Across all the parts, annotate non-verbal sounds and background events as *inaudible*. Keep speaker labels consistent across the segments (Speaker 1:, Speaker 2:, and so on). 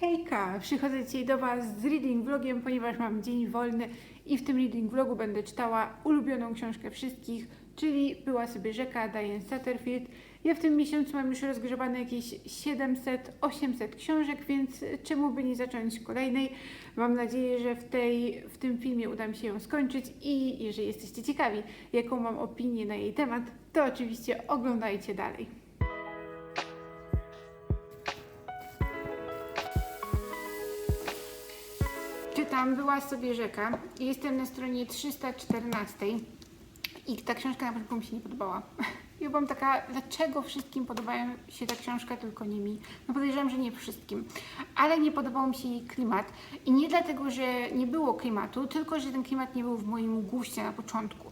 Speaker 1: Hejka! Przychodzę dzisiaj do Was z reading vlogiem, ponieważ mam dzień wolny i w tym reading vlogu będę czytała ulubioną książkę wszystkich, czyli Była sobie rzeka Diane Satterfield. Ja w tym miesiącu mam już rozgrzebane jakieś 700-800 książek, więc czemu by nie zacząć kolejnej? Mam nadzieję, że w, tej, w tym filmie uda mi się ją skończyć i jeżeli jesteście ciekawi, jaką mam opinię na jej temat, to oczywiście oglądajcie dalej. Czytam Była sobie rzeka jestem na stronie 314 i ta książka na początku mi się nie podobała. *laughs* Ja byłam taka, dlaczego wszystkim podobają się ta książka, tylko nie mi? No podejrzewam, że nie wszystkim. Ale nie podobał mi się jej klimat. I nie dlatego, że nie było klimatu, tylko że ten klimat nie był w moim guście na początku.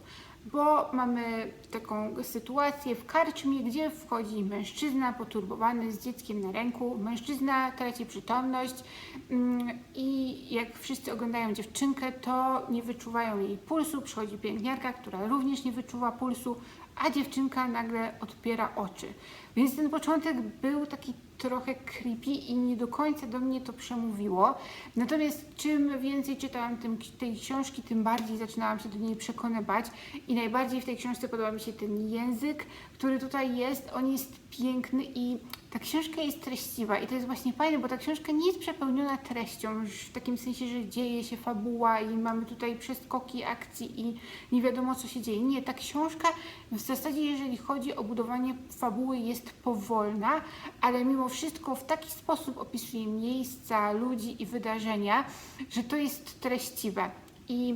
Speaker 1: Bo mamy taką sytuację w karczmie, gdzie wchodzi mężczyzna poturbowany z dzieckiem na ręku. Mężczyzna traci przytomność mm, i jak wszyscy oglądają dziewczynkę, to nie wyczuwają jej pulsu. Przychodzi pielęgniarka, która również nie wyczuwa pulsu, a dziewczynka nagle odpiera oczy. Więc ten początek był taki trochę creepy i nie do końca do mnie to przemówiło. Natomiast czym więcej czytałam tym, tej książki, tym bardziej zaczynałam się do niej przekonywać i najbardziej w tej książce podoba mi się ten język, który tutaj jest. On jest piękny i ta książka jest treściwa i to jest właśnie fajne, bo ta książka nie jest przepełniona treścią, w takim sensie, że dzieje się fabuła i mamy tutaj przeskoki akcji i nie wiadomo co się dzieje. Nie, ta książka w zasadzie, jeżeli chodzi o budowanie fabuły, jest powolna, ale mimo wszystko w taki sposób opisuje miejsca, ludzi i wydarzenia, że to jest treściwe. I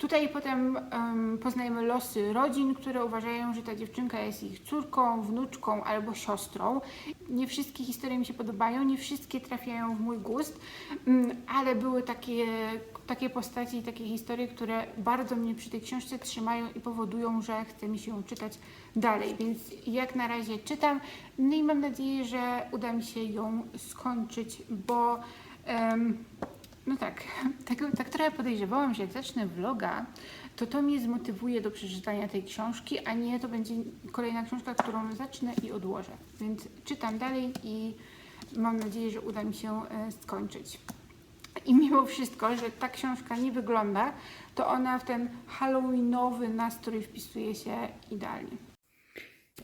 Speaker 1: Tutaj potem um, poznajemy losy rodzin, które uważają, że ta dziewczynka jest ich córką, wnuczką albo siostrą. Nie wszystkie historie mi się podobają, nie wszystkie trafiają w mój gust, um, ale były takie, takie postaci i takie historie, które bardzo mnie przy tej książce trzymają i powodują, że chce mi się ją czytać dalej. Więc jak na razie czytam, no i mam nadzieję, że uda mi się ją skończyć, bo. Um, no tak, tak, tak trochę podejrzewałam, że jak zacznę vloga, to to mnie zmotywuje do przeczytania tej książki, a nie to będzie kolejna książka, którą zacznę i odłożę. Więc czytam dalej i mam nadzieję, że uda mi się e, skończyć. I mimo wszystko, że ta książka nie wygląda, to ona w ten halloweenowy nastrój wpisuje się idealnie.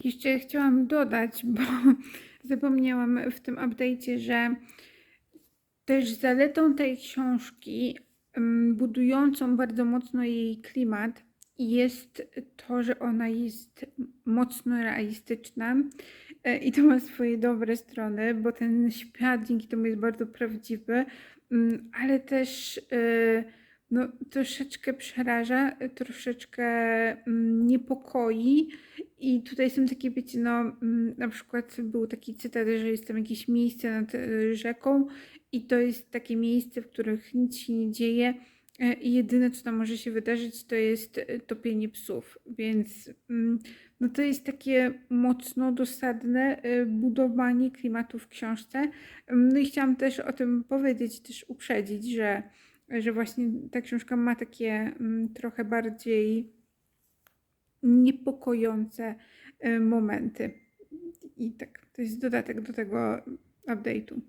Speaker 1: Jeszcze chciałam dodać, bo *laughs* zapomniałam w tym update'cie, że też zaletą tej książki, budującą bardzo mocno jej klimat, jest to, że ona jest mocno realistyczna e, i to ma swoje dobre strony, bo ten świat dzięki temu jest bardzo prawdziwy, mm, ale też e, no, troszeczkę przeraża, troszeczkę mm, niepokoi. I tutaj są takie, wiecie, no mm, na przykład był taki cytat, że jest tam jakieś miejsce nad e, rzeką i to jest takie miejsce, w których nic się nie dzieje e, i jedyne, co tam może się wydarzyć, to jest e, topienie psów, więc mm, no to jest takie mocno dosadne e, budowanie klimatu w książce. Mm, No i chciałam też o tym powiedzieć, też uprzedzić, że, że właśnie ta książka ma takie mm, trochę bardziej niepokojące momenty. I tak, to jest dodatek do tego update'u.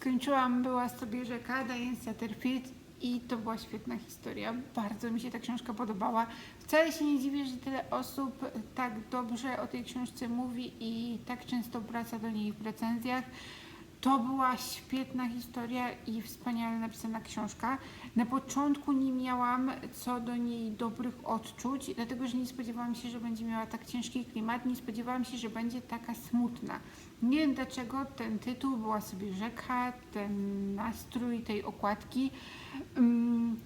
Speaker 1: Skończyłam, była sobie rzeka Diane Satterfield i to była świetna historia. Bardzo mi się ta książka podobała. Wcale się nie dziwię, że tyle osób tak dobrze o tej książce mówi i tak często wraca do niej w recenzjach. To była świetna historia i wspaniale napisana książka. Na początku nie miałam co do niej dobrych odczuć, dlatego że nie spodziewałam się, że będzie miała tak ciężki klimat, nie spodziewałam się, że będzie taka smutna. Nie wiem dlaczego ten tytuł była sobie rzeka, ten nastrój tej okładki. Um,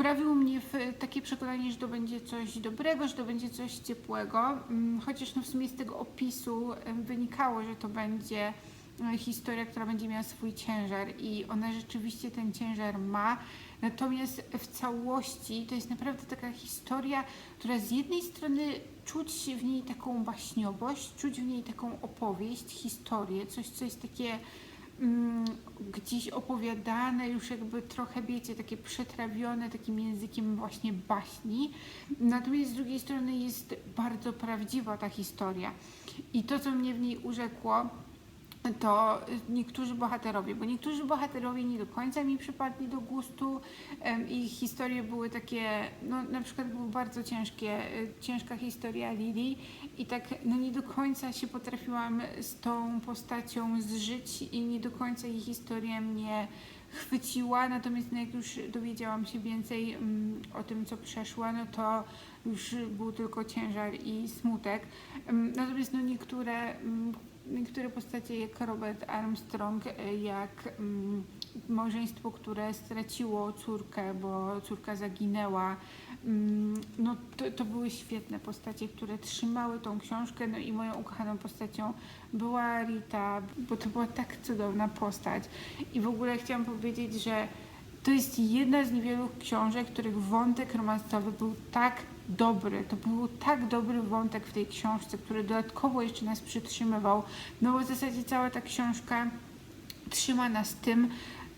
Speaker 1: wprawił mnie w takie przekonanie, że to będzie coś dobrego, że to będzie coś ciepłego, Mm, chociaż no w sumie z tego opisu wynikało, że to będzie historia, która będzie miała swój ciężar i ona rzeczywiście ten ciężar ma. Natomiast w całości to jest naprawdę taka historia, która z jednej strony czuć w niej taką baśniowość, czuć w niej taką opowieść, historię, coś, co jest takie mm, gdzieś opowiadane, już jakby trochę, wiecie, takie przetrawione takim językiem właśnie baśni. Natomiast z drugiej strony jest bardzo prawdziwa ta historia. I to, co mnie w niej urzekło, to niektórzy bohaterowie, bo niektórzy bohaterowie nie do końca mi przypadli do gustu. Ich historie były takie, no na przykład były bardzo ciężkie, y, ciężka historia Lili i tak no nie do końca się potrafiłam z tą postacią zżyć i nie do końca jej historia mnie chwyciła, natomiast no, jak już dowiedziałam się więcej mm, o tym, co przeszła, no to już był tylko ciężar i smutek. Natomiast no niektóre, mm, niektóre postacie jak Robert Armstrong, e, jak mm, małżeństwo, które straciło córkę, bo córka zaginęła, mm, no to, to były świetne postacie, które trzymały tą książkę, no i moją ukochaną postacią była Rita, bo to była tak cudowna postać. I w ogóle chciałam powiedzieć, że to jest jedna z niewielu książek, których wątek romansowy był tak dobry. To był tak dobry wątek w tej książce, który dodatkowo jeszcze nas przytrzymywał. No bo w zasadzie cała ta książka trzyma nas tym,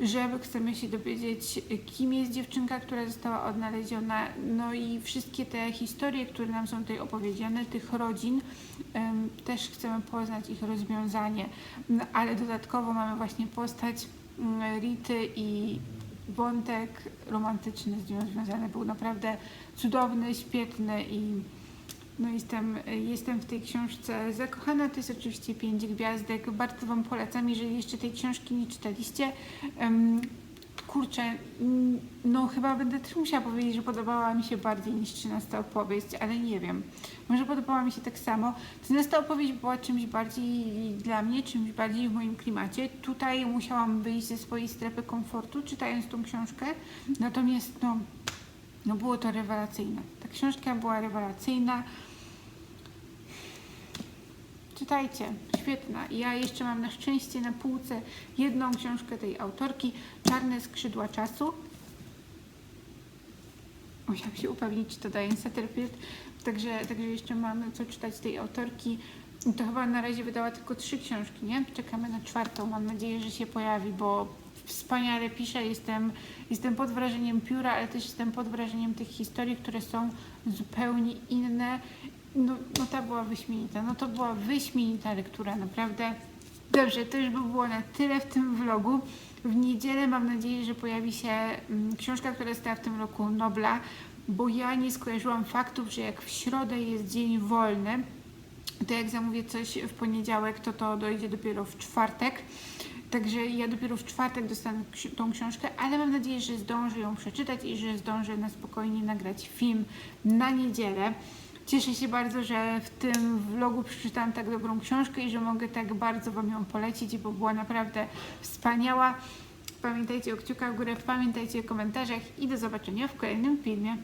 Speaker 1: że chcemy się dowiedzieć, kim jest dziewczynka, która została odnaleziona, no i wszystkie te historie, które nam są tutaj opowiedziane, tych rodzin, też chcemy poznać ich rozwiązanie. No, ale dodatkowo mamy właśnie postać mm, Rity i wątek romantyczny z nią związany był naprawdę cudowny, świetny i no jestem, jestem w tej książce zakochana. To jest oczywiście pięć gwiazdek. Bardzo Wam polecam, jeżeli jeszcze tej książki nie czytaliście. Em, kurczę, mm, no chyba będę też musiała powiedzieć, że podobała mi się bardziej niż 13 opowieść, ale nie wiem. Może podobała mi się tak samo. 13 opowieść była czymś bardziej dla mnie, czymś bardziej w moim klimacie. Tutaj musiałam wyjść ze swojej strefy komfortu, czytając tą książkę. Natomiast no, no było to rewelacyjne. Ta książka była rewelacyjna. Czytajcie, świetna. Ja jeszcze mam na szczęście na półce jedną książkę tej autorki, Czarne skrzydła czasu. Musiałam się upewnić, czy to Diane Satterfield. Także, także jeszcze mam co czytać tej autorki. To chyba na razie wydała tylko trzy książki, nie? Czekamy na czwartą. Mam nadzieję, że się pojawi, bo wspaniale pisze. Jestem, jestem pod wrażeniem pióra, ale też jestem pod wrażeniem tych historii, które są zupełnie inne. No, no ta była wyśmienita. No to była wyśmienita lektura, naprawdę. Dobrze, to już by było na tyle w tym vlogu. W niedzielę mam nadzieję, że pojawi się mm, książka, która została w tym roku Nobla, bo ja nie skojarzyłam faktów, że jak w środę jest dzień wolny, to jak zamówię coś w poniedziałek, to to dojdzie dopiero w czwartek. Także ja dopiero w czwartek dostanę tą książkę, ale mam nadzieję, że zdążę ją przeczytać i że zdążę na spokojnie nagrać film na niedzielę. Cieszę się bardzo, że w tym vlogu przeczytałam tak dobrą książkę i że mogę tak bardzo Wam ją polecić, bo była naprawdę wspaniała. Pamiętajcie o kciukach w górę, pamiętajcie o komentarzach i do zobaczenia w kolejnym filmie.